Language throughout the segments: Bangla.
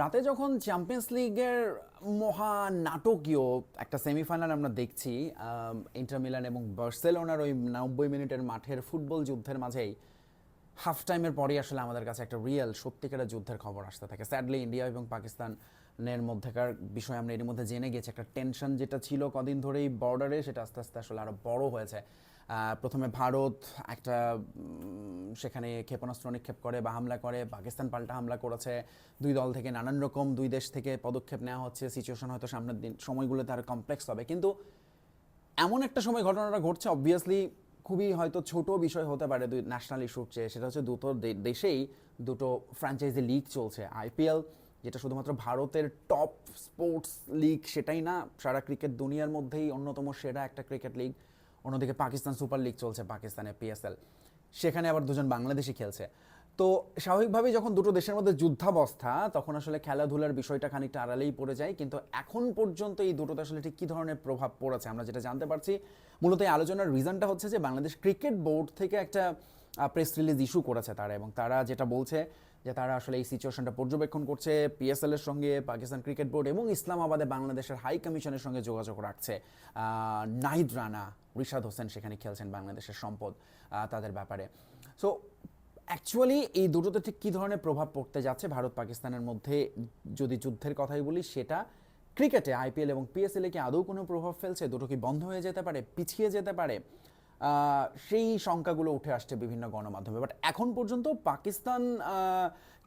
রাতে যখন চ্যাম্পিয়ন্স লিগের মহা নাটকীয় একটা সেমিফাইনাল আমরা দেখছি আম, ইন্টার মিলান এবং বার্সেলোনার ওই নব্বই মিনিটের মাঠের ফুটবল যুদ্ধের মাঝেই হাফ টাইমের পরেই আসলে আমাদের কাছে একটা রিয়েল সত্যিকারের যুদ্ধের খবর আসতে থাকে। স্যাডলি ইন্ডিয়া এবং পাকিস্তানের মধ্যেকার বিষয় আমরা এর মধ্যে জেনে গেছি। একটা টেনশন যেটা ছিল কদিন ধরেই বর্ডারে সেটা আস্তে আস্তে আসলে আরও বড় হয়েছে। প্রথমে ভারত একটা সেখানে ক্ষেপণাস্ত্র নিক্ষেপ করে বা হামলা করে, পাকিস্তান পাল্টা হামলা করেছে। দুই দল থেকে নানান রকম, দুই দেশ থেকে পদক্ষেপ নেওয়া হচ্ছে। সিচুয়েশন হয়তো সামনের দিন, সময়গুলোতে আরও কমপ্লেক্স হবে। কিন্তু এমন একটা সময় ঘটনাটা ঘটছে অবভিয়াসলি খুবই হয়তো ছোট বিষয় হতে পারে দুই ন্যাশনাল ইস্যুর চেয়ে। সেটা হচ্ছে দুটো দেশেই দুটো ফ্র্যাঞ্চাইজি লিগ চলছে। আইপিএল যেটা শুধুমাত্র ভারতের টপ স্পোর্টস লিগ সেটাই না, সারা ক্রিকেট দুনিয়ার মধ্যেই অন্যতম সেরা একটা ক্রিকেট লিগ অন্যদিকে পাকিস্তান সুপার লিগ চলছে পাকিস্তানে পিএসএল সেখানে আবার দুজন বাংলাদেশি খেলছে। তো স্বাভাবিকভাবেই যখন দুটো দেশের মধ্যে যুদ্ধাবস্থা, তখন আসলে খেলাধুলার বিষয়টা খানিকটা আড়ালেই পড়ে যায়। কিন্তু এখন পর্যন্ত এই দুটোতে আসলে ঠিক কী ধরনের প্রভাব পড়েছে আমরা যেটা জানতে পারছি। মূলত এই আলোচনার রিজনটা হচ্ছে যে বাংলাদেশ ক্রিকেট বোর্ড থেকে একটা প্রেস রিলিজ ইস্যু করেছে তারা। এবং তারা যেটা বলছে যে তারা আসলে এই সিচুয়েশনটা পর্যবেক্ষণ করছে। পিএসএল এর সঙ্গে পাকিস্তান ক্রিকেট বোর্ড এবং ইসলামাবাদে বাংলাদেশের হাই কমিশনের সঙ্গে যোগাযোগ রাখছে নাহিদ রানা। রিশাদ হোসেন সেখানে খেলছেন বাংলাদেশের সম্পদ তাদের ব্যাপারে। সো অ্যাকচুয়ালি এই দুটোতে ঠিক কী ধরনের প্রভাব পড়তে যাচ্ছে ভারত পাকিস্তানের মধ্যে, যদি যুদ্ধের কথাই বলি সেটা ক্রিকেটে আইপিএল এবং পিএসএলে কি আদৌ কোনো প্রভাব ফেলছে? দুটো কি বন্ধ হয়ে যেতে পারে? পিছিয়ে যেতে পারে? সেই শঙ্কাগুলো উঠে আসছে বিভিন্ন গণমাধ্যমে। বাট এখন পর্যন্ত পাকিস্তান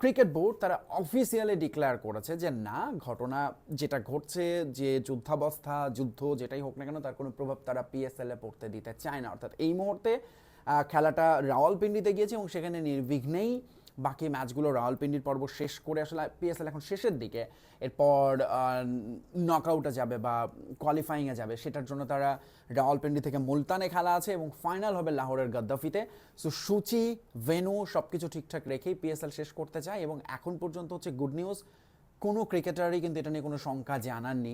ক্রিকেট বোর্ড তারা অফিসিয়ালি ডিক্লেয়ার করেছে যে না, ঘটনা যেটা ঘটছে, যে যুদ্ধাবস্থা, যুদ্ধ যেটাই হোক না কেন, তার কোনো প্রভাব তারা পিএসএল এ পড়তে দিতে চায় না। অর্থাৎ এই মুহূর্তে খেলাটা রাওয়ালপিন্ডিতে গিয়েছে এবং সেখানে নির্বিঘ্নেই বাকি ম্যাচগুলো রাওয়ালপিন্ডির পর্ব শেষ করে আসলে পিএসএল এখন শেষের দিকে। এরপর নক আউটে যাবে বা কোয়ালিফাইংয়ে যাবে, সেটার জন্য তারা রাওয়ালপিন্ডি থেকে মুলতানে খেলা আছে এবং ফাইনাল হবে লাহোরের গাদ্দাফিতে। সো সূচি ভেনু সব কিছু ঠিকঠাক রেখেই পিএসএল শেষ করতে চায় এবং এখন পর্যন্ত হচ্ছে গুড নিউজ কোনো ক্রিকেটারই কিন্তু এটা নিয়ে কোনো শঙ্কা জানাননি।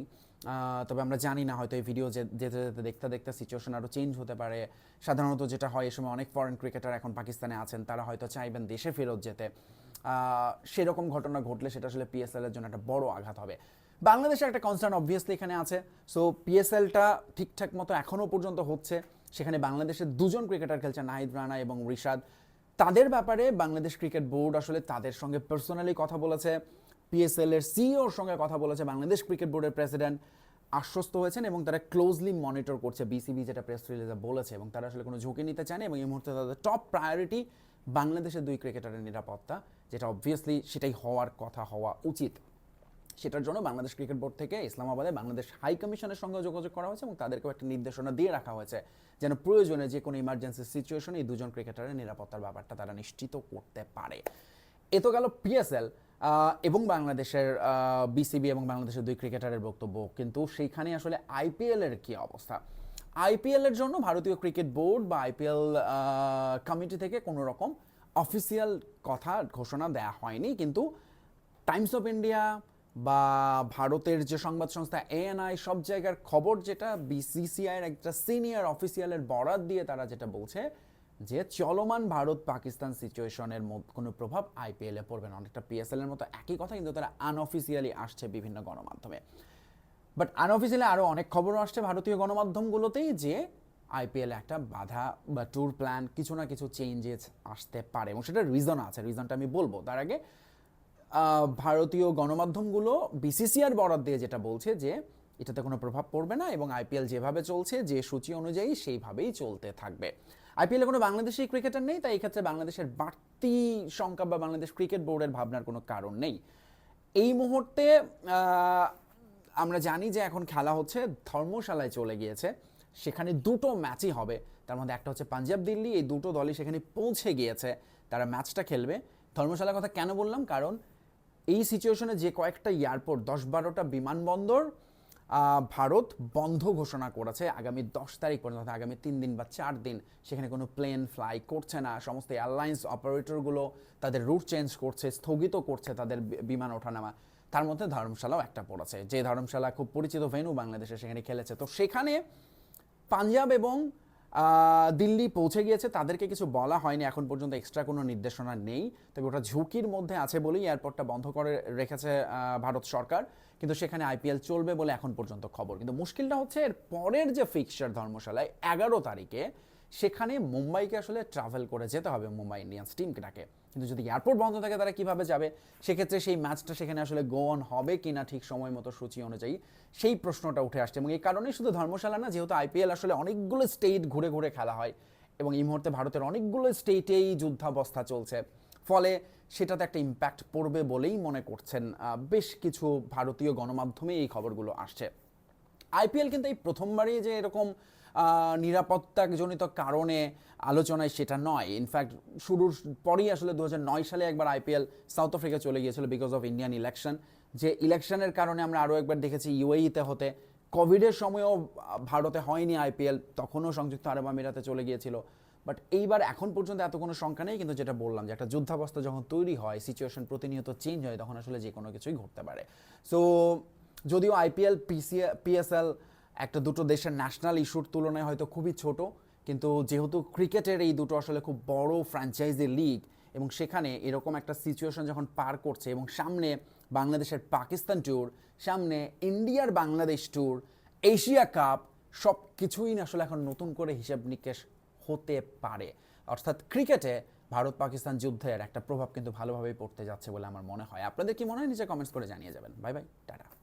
তবে আমরা জানি না, হয়তো এই ভিডিও যেতে যেতে দেখতে দেখতে সিচুয়েশন আরও চেঞ্জ হতে পারে। সাধারণত যেটা হয় এই সময় অনেক ফরেন ক্রিকেটার এখন পাকিস্তানে আছেন, তারা হয়তো চাইবেন দেশে ফেরত যেতে। সেরকম ঘটনা ঘটলে সেটা আসলে পিএসএল এর জন্য একটা বড় আঘাত হবে। বাংলাদেশের একটা কনসার্ন অবভিয়াসলি এখানে আছে। সো পিএসএলটা ঠিকঠাক মতো এখনও পর্যন্ত হচ্ছে। সেখানে বাংলাদেশের দুজন ক্রিকেটার খেলছে নাহিদ রানা এবং রিশাদ। তাদের ব্যাপারে বাংলাদেশ ক্রিকেট বোর্ড আসলে তাদের সঙ্গে পার্সোনালি কথা বলেছে। পিএসএল এর সিইওর সঙ্গে কথা বলেছে বাংলাদেশ ক্রিকেট বোর্ডের প্রেসিডেন্ট। আশ্বস্ত হয়েছেন এবং তারা ক্লোজলি মনিটর করছে বিসিবি যেটা প্রেস রিলিজে বলেছে এবং তারা আসলে কোনো ঝুঁকি নিতে চায় না এবং এই মুহূর্তে তাদের টপ প্রায়োরিটি বাংলাদেশের দুই ক্রিকেটারের নিরাপত্তা, যেটা অবভিয়াসলি সেটাই হওয়ার কথা হওয়া উচিত। সেটার জন্য বাংলাদেশ ক্রিকেট বোর্ড থেকে ইসলামাবাদে বাংলাদেশ হাই কমিশনের সঙ্গে যোগাযোগ করা হয়েছে এবং তাদেরকেও একটা নির্দেশনা দিয়ে রাখা হয়েছে যেন প্রয়োজনে যে কোনো ইমার্জেন্সি সিচুয়েশনে এই দুজন ক্রিকেটারের নিরাপত্তার ব্যাপারটা তারা নিশ্চিত করতে পারে। এ তো গেল পিএসএল এবং বাংলাদেশের বিসিবি এবং বাংলাদেশের দুই ক্রিকেটারের বক্তব্য, কিন্তু সেইখানে আসলে আইপিএল এর কি অবস্থা? আইপিএল এর জন্য ভারতীয় ক্রিকেট বোর্ড বা আইপিএল কমিটি থেকে কোনো রকম অফিসিয়াল কথা, ঘোষণা দেওয়া হয়নি, কিন্তু টাইমস অফ ইন্ডিয়া বা ভারতের যে সংবাদ সংস্থা এএনআই সব জায়গার খবর যেটা বিসিসিআই এর একটা সিনিয়র অফিসিয়ালের বরাত দিয়ে তারা যেটা বলছে যে চলমান ভারত পাকিস্তান সিচুয়েশনের কোনো প্রভাব আইপিএল পড়বে না। অনেকটা পিএসএল এর মতো একই কথা কিন্তু তারা আনঅফিসিয়ালি আসছে বিভিন্ন গণমাধ্যমে। বাট আনঅফিসিয়ালি আরও অনেক খবরও আসছে ভারতীয় গণমাধ্যমগুলোতেই যে আইপিএলে একটা বাধা বা ট্যুর প্ল্যান কিছু না কিছু চেঞ্জেস আসতে পারে এবং সেটার রিজন আছে। রিজনটা আমি বলব। তার আগে ভারতীয় গণমাধ্যমগুলো বিসিসিআর বরাদ দিয়ে যেটা বলছে যে এটাতে কোনো প্রভাব পড়বে না এবং আইপিএল যেভাবে চলছে, যে সূচি অনুযায়ী সেইভাবেই চলতে থাকবে। আইপিএলে কোনো বাংলাদেশি ক্রিকেটার নেই, তাই এই ক্ষেত্রে বাংলাদেশের বাড়তি সংখ্যা বা বাংলাদেশ ক্রিকেট বোর্ডের ভাবনার কোনো কারণ নেই। এই মুহূর্তে আমরা জানি যে এখন খেলা হচ্ছে, ধর্মশালায় চলে গিয়েছে। সেখানে দুটো ম্যাচই হবে। তার মধ্যে একটা হচ্ছে পাঞ্জাব দিল্লি, এই দুটো দলই সেখানে পৌঁছে গিয়েছে। তারা ম্যাচটা খেলবে। ধর্মশালার কথা কেন বললাম? কারণ এই সিচুয়েশনে যে কয়েকটা এয়ারপোর্ট দশ বারোটা বিমানবন্দর ভারত বন্ধ ঘোষণা করেছে। আগামী দশ তারিখ পর্যন্ত, আগামী তিন দিন বা চার দিন সেখানে কোনো প্লেন ফ্লাই করছে না। সমস্ত এয়ারলাইন্স অপারেটরগুলো তাদের রুট চেঞ্জ করছে, স্থগিত করছে তাদের বিমান ওঠানামা। তার মধ্যে ধর্মশালাও একটা পড়েছে। যে ধর্মশালা খুব পরিচিত ভেনু বাংলাদেশে সেখানে খেলেছে। তো সেখানে পাঞ্জাব এবং দিল্লি পৌঁছে গিয়েছে। তাদেরকে কিছু বলা হয়নি। এখন পর্যন্ত এক্সট্রা কোনো নির্দেশনা নেই। তবে ওটা ঝুঁকির মধ্যে আছে বলেই এয়ারপোর্টটা বন্ধ করে রেখেছে ভারত সরকার। কিন্তু সেখানে আইপিএল চলবে বলে এখন পর্যন্ত খবর। কিন্তু মুশকিলটা হচ্ছে এর পরের যে ফিক্সচার ধর্মশালায় এগারো তারিখে সেখানে মুম্বাইকে আসলে ট্রাভেল করে যেতে হবে মুম্বাই ইন্ডিয়ান্স টিমটাকে কিন্তু যদি এয়ারপোর্ট বন্ধ থাকে তারা কীভাবে যাবে? সেক্ষেত্রে সেই ম্যাচটা সেখানে আসলে গো অন হবে কি না ঠিক সময় মতো সূচি অনুযায়ী সেই প্রশ্নটা উঠে আসছে। এবং এই কারণেই শুধু ধর্মশালা না, যেহেতু আইপিএল আসলে অনেকগুলো স্টেট ঘুরে ঘুরে খেলা হয় এবং এই মুহূর্তে ভারতের অনেকগুলো স্টেটেই যুদ্ধাবস্থা চলছে। ফলে সেটাতে একটা ইম্প্যাক্ট পড়বে বলেই মনে করছেন বেশ কিছু ভারতীয় গণমাধ্যমে এই খবরগুলো আসছে। আইপিএল কিন্তু এই প্রথমবারই যে এরকম নিরাপত্তাজনিত কারণে আলোচনায় সেটা নয়। ইনফ্যাক্ট শুরুর পরেই আসলে দু হাজার নয় সালে একবার আইপিএল সাউথ আফ্রিকা চলে গিয়েছিল বিকজ অফ ইন্ডিয়ান ইলেকশন যে ইলেকশনের কারণে আমরা আরও একবার দেখেছি ইউএইতে হতে। কোভিডের সময়ও ভারতে হয়নি আইপিএল তখনও সংযুক্ত আরব আমিরাতে চলে গিয়েছিল। বাট এইবার এখন পর্যন্ত এত কোনো সংখ্যা নেই, কিন্তু যেটা বললাম যে একটা যুদ্ধাবস্থা যখন তৈরি হয় সিচুয়েশন প্রতিনিয়ত চেঞ্জ হয়, তখন আসলে যে কোনো কিছুই ঘটতে পারে। সো যদিও আইপিএল পিসিএ পিএসএল একটা দুটো দেশের ন্যাশনাল ইস্যুর তুলনায় হয়তো খুবই ছোট, কিন্তু যেহেতু ক্রিকেটের এই দুটো আসলে খুব বড় ফ্র্যাঞ্চাইজি লিগ এবং সেখানে এরকম একটা সিচুয়েশন যখন পার করছে, এবং সামনে বাংলাদেশের পাকিস্তান ট্যুর সামনে ইন্ডিয়ার বাংলাদেশ ট্যুর এশিয়া কাপ সব কিছুই আসলে এখন নতুন করে হিসাব নিকেশ হতে পারে। অর্থাৎ ক্রিকেটে ভারত পাকিস্তান যুদ্ধের একটা প্রভাব কিন্তু ভালোভাবেই পড়তে যাচ্ছে বলে আমার মনে হয়। আপনাদের কি মনে হয়? নিচে কমেন্টস করে জানিয়ে যাবেন। Bye bye tata.